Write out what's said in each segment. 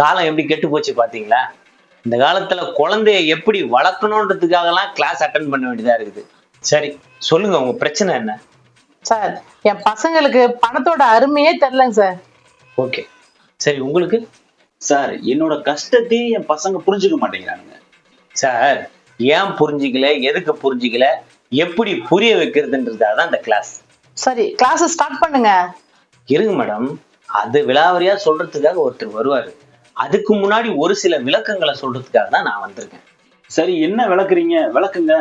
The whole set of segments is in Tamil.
காலம் எப்படி கெட்டு போச்சு பாத்தீங்களா? இந்த காலத்துல குழந்தைய எப்படி வளர்க்கணுன்றதுக்காகலாம் கிளாஸ் அட்டன் பண்ண வேண்டியதா இருக்குது. சரி சொல்லுங்க உங்க பிரச்சனை என்ன? சார் என் பசங்களுக்கு பணத்தோட அருமையே தெரிலங்க சார். ஓகே. சரி உங்களுக்கு? சார் என்னோட கஷ்டத்தையும் என் பசங்க புரிஞ்சுக்க மாட்டேங்கிறானுங்க. சார் ஏன் புரிஞ்சிக்கல எதுக்கு புரிஞ்சிக்கல எப்படி புரிய வைக்கிறதுன்றதா தான் இந்த கிளாஸ் சரி கிளாஸ் ஸ்டார்ட் பண்ணுங்க. இருங்க மேடம் அது விலாவரியா சொல்றதுக்காக ஒருத்தர் வருவாரு. அதுக்கு முன்னாடி ஒரு சில விளக்கங்களை சொல்றதுக்காக தான் நான் வந்திருக்கேன். சரி என்ன விளக்குறீங்க? விளக்குங்க.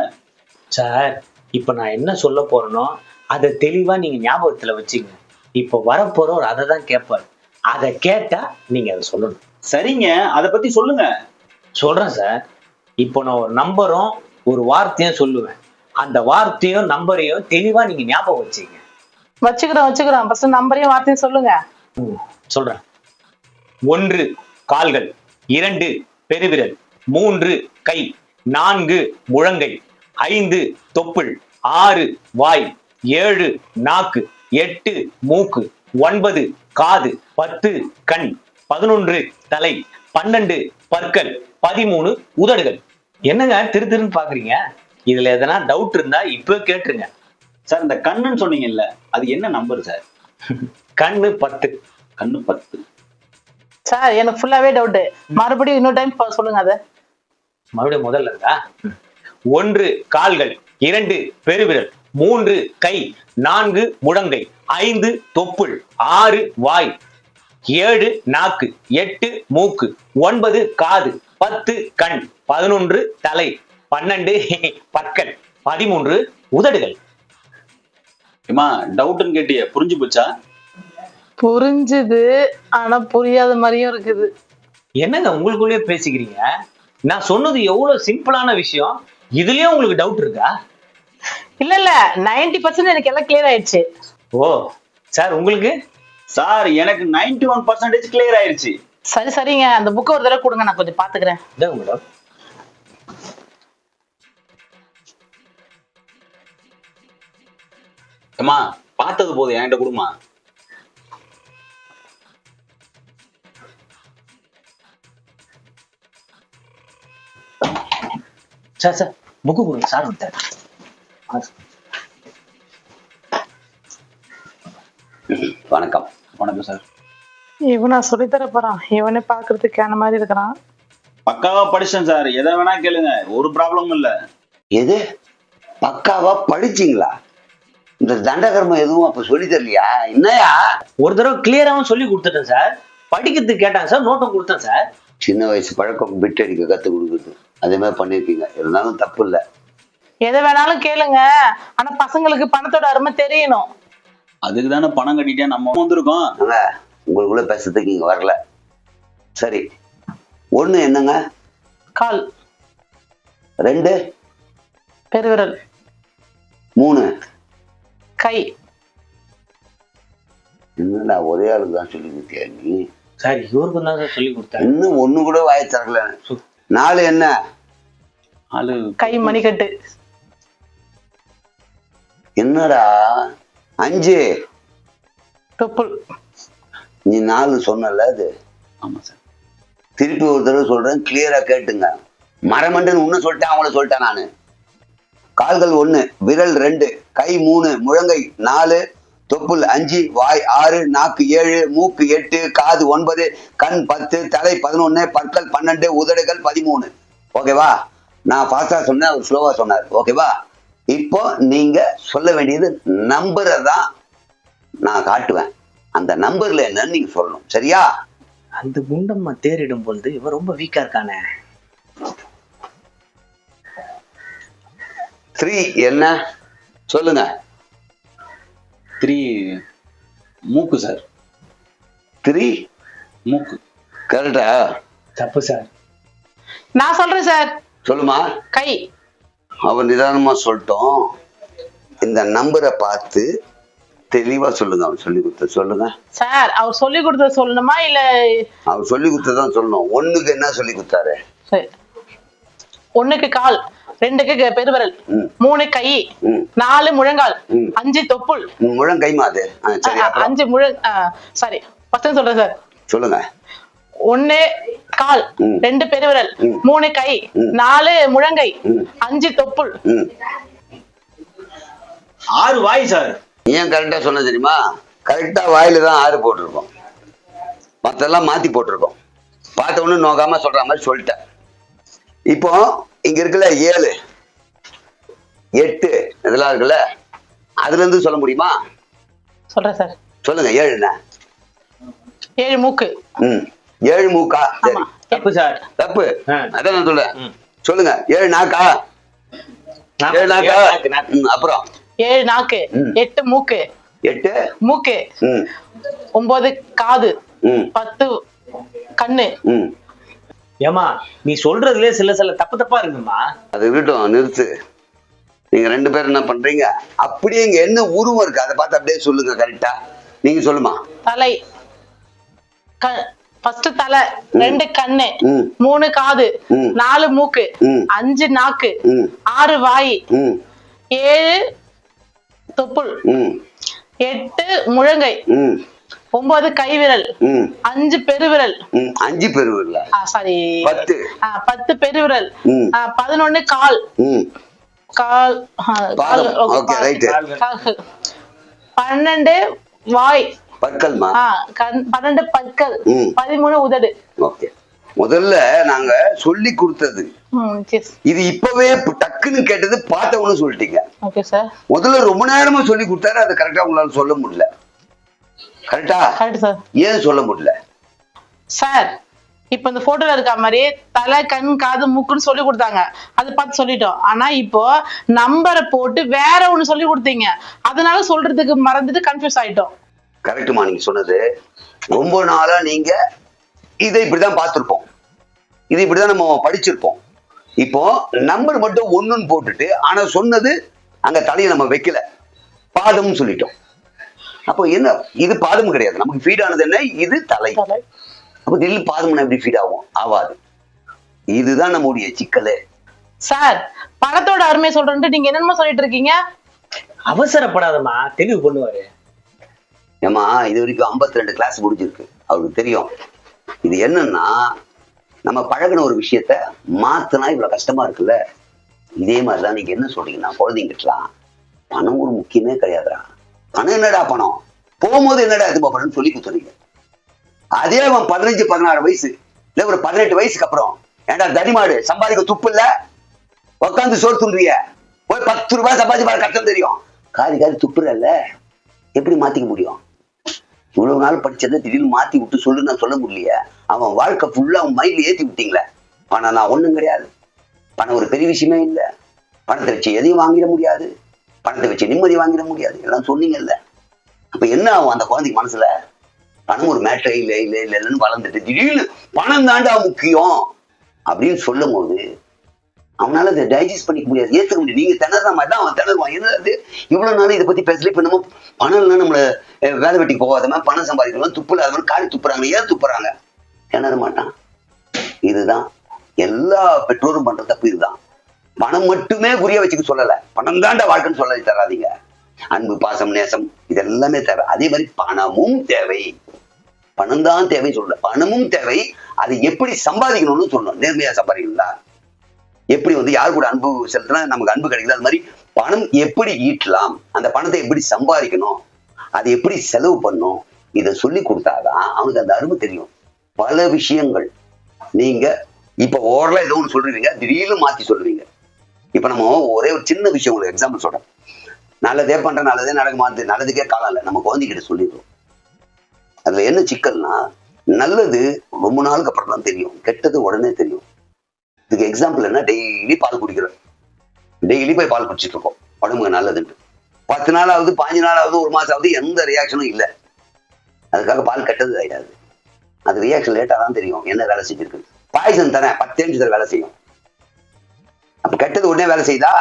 சார் இப்ப நான் என்ன சொல்ல போறேனோ அதை தெளிவா நீங்க ஞாபகத்துல வச்சுங்க. இப்ப வரப்போறவர் அதை தான் கேட்பாரு. அதை கேட்டா நீங்க அதை சொல்லணும். சரிங்க அதை பத்தி சொல்லுங்க. சொல்றேன் சார். இப்போ நான் ஒரு நம்பரும் ஒரு வார்த்தையும் சொல்லுவேன். அந்த வார்த்தையும் நம்பரையும் தெளிவா நீங்க ஞாபகம் வச்சுங்க. வச்சுக்கிறோம் வச்சுக்கிறோம். ஃபர்ஸ்ட் நம்பரையும் வார்த்தையும் சொல்லுங்க. சொல்றேன். ஒன்று. கால்கள். இரண்டு பெருவிரல். மூன்று கை. நான்கு முழங்கை. ஐந்து தொப்புள். ஆறு வாய். ஏழு நாக்கு. எட்டு மூக்கு. ஒன்பது காது. பத்து கண். பதினொன்று தலை. பன்னெண்டு பற்கள். பதிமூணு உதடுகள். என்னங்க திரு திருன்னு பாக்குறீங்க? இதுல எதனா டவுட் இருந்தா இப்ப கேட்டுருங்க. சார் இந்த கண்ணுன்னு சொன்னீங்கல்ல அது என்ன நம்பர் சார்? கண்ணு பத்து. கண்ணு பத்து. சார் எனக்கு ஃபுல்லாவே டவுட் மறுபடியும் இன்னொரு டைம் சொல்லுங்க அதை. மறுபடியும் முதல்ல இருந்தா ஒன்று கால்கள் இரண்டு பெருவிரல் மூன்று கை நான்கு முழங்கை ஐந்து தொப்புள் ஆறு வாய் ஏழு நாக்கு எட்டு மூக்கு ஒன்பது காது பத்து கண் பதினொன்று தலை பன்னெண்டு பற்கள் பதிமூன்று உதடுகள். ஏமா டவுட்னு கேட்டிய புரிஞ்சு போச்சா? புரிஞ்சுது ஆனா புரியாத மாதிரியும் இருக்குது. என்னங்க உங்களுக்குள்ளேயே பேசிக்கிறீங்க? நான் சொன்னது எவ்வளவு சிம்பிளான விஷயம்? இதுலயும் உங்களுக்கு டவுட் இருக்கா? இல்ல இல்ல. 90% பர்சன்ட் எனக்கு எல்லாம் கிளியர் ஆயிடுச்சு. ஓ சார் உங்களுக்கு? சார் எனக்கு 91% ஒன் பர்சன்டேஜ் கிளியர் ஆயிருச்சு சரி சரிங்க. அந்த புக்கை ஒரு தடவை கொடுங்க நான் கொஞ்சம் பாத்துக்கிறேன் இதாங்க மேடம். ஏமா பார்த்தது போதும் என்கிட்ட கொடுமா சார் சார் புக்கு கொடுங்க சார் வந்துட்டார் ஆ, சார். வணக்கம். வணக்கம் சார். இவனா சொல்லித்தர போறான். இவனே பாக்குறதுக்கு அந்த மாதிரி இருக்கிறான். பக்காவா படிச்சேன் சார். எதை வேணா கேளுங்க. ஒரு ப்ராப்ளமும் இல்ல. எது? பக்காவா படிச்சீங்களா? இந்த தண்டகர்மம் எதுவும் அப்ப சொல்லி தரலையா? என்னயா? ஒரு தடவை கிளியராகவும் சொல்லி கொடுத்துட்டேன் சார். படிக்கிறதுக்கு கேட்டாங்க சார். நோட்டும் கொடுத்தேன் சார். சின்ன வயசு பழக்கம் பிட் அடிக்க கத்து கொடுக்குறது. அதே மாதிரி பண்ணிருக்கீங்க. இருந்தாலும் தப்பு இல்லை எதை வேணாலும் கேளுங்க. ஆனா பசங்களுக்கு பணத்தோட அருமை தெரியணும். அதுக்கு தானே பணம் கட்டிட்டே நம்ம வந்திருக்கோம். நாங்க உங்களுக்குள்ள பேசுறதுக்கு இங்க வரல. சரி. ஒண்ணு என்னங்க? கால். ரெண்டு. பெருவிரல். மூணு. கை. என்னடா ஒரே ஆளுக்கு தான் சொல்லி கொடுத்தியா நீ? சார் இவருக்கும் தான் சார் சொல்லி கொடுத்தேன். இன்னும் ஒண்ணு கூட வாய தரல நாலு என்ன? ஆளு கை மணிக்கட்டு என்னடா? அஞ்சு. தொப்புள். நீ நாலு சொன்னல அது. ஆமா சார். திருப்பி ஒரு தடவை சொல்றேன் கிளியரா கேட்டுங்க. மரமண்டன் ஒண்ணு சொல்லிட்டேன் அவங்கள சொல்லிட்டேன் நானு. கால்கள் ஒண்ணு விரல் ரெண்டு கை மூணு முழங்கை நாலு தொப்புள் அஞ்சு வாய் ஆறு நாக்கு ஏழு மூக்கு எட்டு காது ஒன்பது கண் பத்து தலை பதினொன்னு பற்கள் பன்னெண்டு உதடுகள் பதிமூணு. ஓகேவா? நான் ஃபாஸ்டா சொன்னேன் அவர் ஸ்லோவா சொன்னார். ஓகேவா? இப்போ நீங்க சொல்ல வேண்டியது நம்பரை தான் நான் காட்டுவேன். அந்த நம்பர்ல என்னன்னு நீங்க சொல்லணும். சரியா? அந்த குண்டம்மா தேரிடும் பொழுது இவன் ரொம்ப வீக்கா இருக்கானே. த்ரீ என்ன? சொல்லுங்க. த்ரீ மூக்கு சார். த்ரீ மூக்கு. கரெக்டா? தப்பு சார். நான் சொல்றேன் சார். சொல்லுமா? கை. அவன் நிதானமா சொல்லிட்டோம். இந்த நம்பரை பார்த்து தெளிவா சொல்லுங்க அவன் சொல்லி கொடுத்த சொல்லுங்க. சார் அவர் சொல்லி கொடுத்தது சொல்லணுமா இல்ல? அவர் சொல்லி கொடுத்ததான் சொல்லணும். ஒண்ணுக்கு என்ன சொல்லி கொடுத்தாரு? சரி. ஒண்ணுக்கு கால். ரெண்டுக்கு பெருவிரல். மூணு கை. நாலு முழங்கால். அஞ்சு தொப்புள். அ- அப்புறம். அஞ்சு முழ சாரி ஃபர்ஸ்ட் சொல்றேன் சார் சொல்லுங்க. ஒண்ணு கால். ரெண்டு பெருவிரல். மூணு கை. நாலு முழங்கை. அஞ்சு தொப்புள். ஆறு வாய் சார் ஏன் கரெக்டா சொன்ன தெரியுமா? கரெக்டா வாயில தான் ஆறு போட்டிருக்கோம். மத்தெல்லாம் மாத்தி போட்டிருக்கோம். பார்த்த உடனே நோக்காம சொல்ற மாதிரி சொல்லிட்டேன். இப்போ இங்க இருக்குல்ல ஏழு. எட்டு. இதெல்லாம் இருக்குல்ல? அதுல இருந்து சொல்ல முடியுமா? சொல்றேன் சார். சொல்லுங்க ஏழுண்ணா ஏழு மூக்கு. ம். ஏழு மூக்கா? சரி. தப்பு சார். தப்பு. அதான் நான் சொல்றேன். சொல்லுங்க ஏழு நாக்கா? ஏழு நாக்கா. ம், அப்புறம்? ஏழு நாக்கு. எட்டு மூக்கு. எட்டு? மூக்கு. ஒன்பது காது. பத்து கண்ணு. ஏமா நீ சொல்றதுலயே சில சில தப்பு தப்பா இருக்குமா அது இருக்கட்டும் நிறுத்து. நீங்க ரெண்டு பேரும் என்ன பண்றீங்க? அப்படியே இங்க என்ன உருவம் இருக்கு? அதை பார்த்து அப்படியே சொல்லுங்க கரெக்டா நீங்க சொல்லுமா? தலை. ஃபர்ஸ்ட் தலை ரெண்டு கண்ணு மூணு காது. நாலு மூக்கு. அஞ்சு நாக்கு ஆறு வாய் ஏழு தொப்புள் எட்டு முழங்கை ஒன்பது கைவிரல் அஞ்சு பெருவிரல். அஞ்சு பெருவில்ல சாரி பத்து. பத்து பெருவிரல். பதினொன்னு கால். கால். பன்னெண்டு வாய். கண்- பன்னெண்டு பற்கள். பதிமூணு உதடு. ஓகே. முதல்ல நாங்க சொல்லி கொடுத்தது. இது இப்பவே இப்ப டக்குன்னு கேட்டது பார்த்தவனு சொல்லிட்டீங்க. முதல்ல ரொம்ப நேரமா சொல்லி கொடுத்தாரு அதை கரெக்டா உங்களால சொல்ல முடியல. கரெக்டா ஏன் சொல்ல முடியல? சார் இப்ப இந்த போட்டோல இருக்க மாதிரி தலை கண் காது மூக்குன்னு சொல்லி கொடுத்தாங்க. அது பார்த்து சொல்லிட்டோம். ஆனா இப்போ நம்பரை போட்டு வேற ஒண்ணு சொல்லி கொடுத்தீங்க. அதனால சொல்றதுக்கு மறந்துட்டு கன்ஃபியூஸ் ஆயிட்டோம். கரெக்டுமா நீங்க சொன்னது. ரொம்ப நாளா நீங்க இதை இப்படிதான் பார்த்திருப்போம். இது இப்படிதான் நம்ம படிச்சிருப்போம். இப்போ நம்பர் மட்டும் ஒண்ணுன்னு போட்டுட்டு ஆனா சொன்னது அங்க தலையை நம்ம வைக்கல. பாதம்னு சொல்லிட்டோம். அப்போ என்ன? இது பாதம் கிடையாது. நமக்கு ஃபீட் ஆனது என்ன? இது தலை. அப்போ திடீர்னு பாதம்னா எப்படி ஃபீட் ஆகும்? ஆகாது இதுதான் நம்முடைய சிக்கலே. சார் பணத்தோட அருமை சொல்றேன்ட்டு நீங்க என்னென்னமோ சொல்லிட்டு இருக்கீங்க? அவசரப்படாதம்மா. தெளிவு பண்ணுவாரு. ஏமா இது வரைக்கும் 52 ரெண்டு கிளாஸ் முடிஞ்சிருக்கு. அவருக்கு தெரியும். இது என்னன்னா நம்ம பழகுன ஒரு விஷயத்த மாத்தினா இவ்வளவு கஷ்டமா இருக்குல்ல? இதே மாதிரிதான் நீங்க என்ன சொல்றீங்கன்னா குழந்தைங்கிட்டலாம் பணம் ஒரு முக்கியமே கிடையாதுடா. பணம் என்னடா பணம்? போகும்போது என்னடா இது பணம்னு சொல்லி கொடுத்துறீங்க? அதே அவன் பதினஞ்சு பதினாறு வயசு இல்லை ஒரு பதினெட்டு வயசுக்கு அப்புறம். ஏன்டா தனிமாடு சம்பாதிக்க துப்பு இல்ல? உட்காந்து சோறு துண்டுறிய போய் பத்து ரூபாய் சம்பாதிச்சு பாரு கஷ்டம் தெரியும். காரி காரி துப்புறல்ல எப்படி மாத்திக்க முடியும்? இவ்வளவு நாள் படிச்சதை திடீர்னு மாத்தி விட்டு சொல்லு நான் சொல்ல முடியலையே. அவன் வாழ்க்கை ஃபுல்லா அவன் மைண்ட்ல ஏத்தி விட்டீங்களே. பணம் நான் ஒண்ணும் கிடையாது. பணம் ஒரு பெரிய விஷயமே இல்லை. பணத்தை வச்சு எதையும் வாங்கிட முடியாது. பணத்தை வச்சு நிம்மதி வாங்கிட முடியாது. எல்லாம் சொன்னீங்கல்ல. அப்ப என்ன ஆகும் அந்த குழந்தைக்கு மனசுல? பணம் ஒரு மேட்டரே இல்லை இல்லை இல்லை இல்லைன்னு வளர்ந்துட்டு திடீர்னு பணம் தாண்டா முக்கியம் அப்படின்னு சொல்லும் போது அவனால அதை டைஜஸ்ட் பண்ணிக்க முடியாது. ஏத்துக்க முடியாது. நீங்க திணற மாதிரி தான் அவன் திணறுவான். என்னது இவ்வளவு நாள் இதை பத்தி பேசல. இப்ப நம்ம பணம் இல்லை நம்மள வேலை வெட்டிக்கு மாதிரி பணம் சம்பாதிக்கிறவன் துப்பு இல்லாதவன் காலி துப்புறாங்க. ஏன் துப்புறாங்க? திணற மாட்டான். இதுதான். எல்லா பெற்றோரும் பண்ற தப்பு இதுதான். பணம் மட்டுமே புரிய வச்சுக்க சொல்லல. பணம் தாண்ட வாழ்க்கைன்னு சொல்ல தராதீங்க. அன்பு பாசம் நேசம் இதெல்லாமே தேவை. அதே மாதிரி பணமும் தேவை. பணம் தான் தேவை சொல்ல பணமும் தேவை. அதை எப்படி சம்பாதிக்கணும்னு சொல்லணும். நேர்மையா சம்பாதிக்கணும்ல. எப்படி வந்து யார் கூட அன்பு செலுத்தினா நமக்கு அன்பு கிடைக்குது அது மாதிரி பணம் எப்படி ஈட்டலாம்? அந்த பணத்தை எப்படி சம்பாதிக்கணும்? அதை எப்படி செலவு பண்ணும் இதை சொல்லி கொடுத்தாதான் அவனுக்கு அந்த அருமை தெரியும். பல விஷயங்கள். நீங்க இப்ப ஓரளவு ஏதோ ஒன்று சொல்றீங்க. திடீர்னு மாத்தி சொல்றீங்க. இப்ப நம்ம ஒரே ஒரு சின்ன விஷயம் உங்களுக்கு எக்ஸாம்பிள் சொல்கிறேன் நல்லதே பண்ணுறேன் நல்லதே நடக்க நல்லதுக்கே காலம் இல்லை. நம்ம குழந்தைகிட்ட சொல்லிடுறோம். அதுல என்ன சிக்கல்னா நல்லது ரொம்ப நாளுக்கு அப்புறம் தான் தெரியும். கெட்டது உடனே தெரியும். இதுக்கு எக்ஸாம்பிள் என்ன? டெய்லி பால் குடிக்கிறோம். டெய்லி போய் பால் குடிச்சிட்டு இருக்கோம். உடம்புக்கு நல்லதுன்ட்டு. பத்து நாள் ஆகுது பாஞ்சு நாள் ஆகுது ஒரு மாசம் ஆகுது எந்த ரியாக்ஷனும் இல்லை. அதுக்காக பால் கெட்டது கிடையாது அது ரியாக்ஷன் லேட்டாக தான் தெரியும். என்ன வேலை செஞ்சிருக்கு? பாய்சன் தரேன் பத்து நிமிஷத்தில் வேலை செய்யும். கெட்டது உடனே வேலை செய்யுதா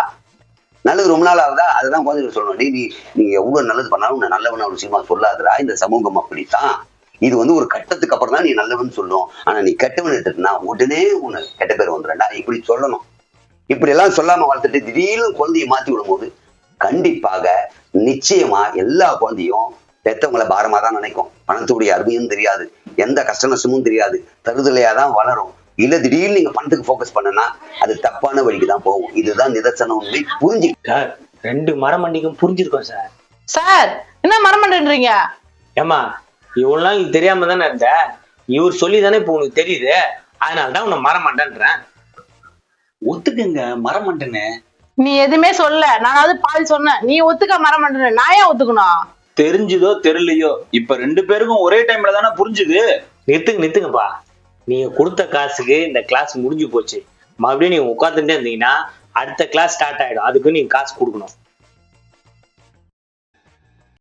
நல்லது ரொம்ப நாள் ஆகுதா? அதுதான் குழந்தைகள் சொல்லணும். டேய் நீ நீங்க எவ்வளவு நல்லது பண்ணாலும் உன்னை நல்லவன ஒரு விஷயமா சொல்லாதடா. இந்த சமூகம் அப்படித்தான். இது வந்து ஒரு கட்டத்துக்கு அப்புறம் தான் நீ நல்லவன் சொல்லும். ஆனா நீ கெட்டவன் எடுத்துனா உடனே உன்னை கெட்ட பேர் வந்துடும்டா. இப்படி சொல்லணும். இப்படி எல்லாம் சொல்லாம வளர்த்துட்டு திடீர்னு குழந்தைய மாத்தி விடும்போது கண்டிப்பாக நிச்சயமா எல்லா குழந்தையும் பெத்தவங்களை பாரமா தான் நினைக்கும். பணத்துடைய அருமையும் தெரியாது. எந்த கஷ்ட நஷ்டமும் தெரியாது. தருதலையா தான் வளரும். இல்ல திடீர்னு நீங்க பணத்துக்கு ஃபோக்கஸ் பண்ணனா அது தப்பான வழிக்கு தான் போகும். இதுதான் நிதர்சன உண்மை. புரிஞ்சு சார் ரெண்டு மரமண்டிக்கும் புரிஞ்சிருக்கோம் சார். சார் என்ன மரமண்டன்றீங்க ஏமா இவ்வளவு நாள் தெரியாம தானே இருந்த இவர் சொல்லி தானே இப்போ உனக்கு தெரியுது. அதனால தான் உன்னை மரமண்டன்றேன் ஒத்துக்குங்க மரமண்டன்னு நீ எதுவுமே சொல்ல. நானாவது பாதி சொன்னேன். நீ ஒத்துக்க மரமண்டன நான் ஏன் ஒத்துக்கணும்? தெரிஞ்சுதோ தெரியலையோ? இப்ப ரெண்டு பேருக்கும் ஒரே டைம்ல தானே புரிஞ்சுது. நிறுத்துங்க நிறுத்துங்கப்பா. நீங்க கொடுத்த காசுக்கு இந்த கிளாஸ் முடிஞ்சு போச்சு. மறுபடியும் நீங்க உட்காந்துட்டே இருந்தீங்கன்னா அடுத்த கிளாஸ் ஸ்டார்ட் ஆயிடும். அதுக்கு நீங்க காசு கொடுக்கணும்.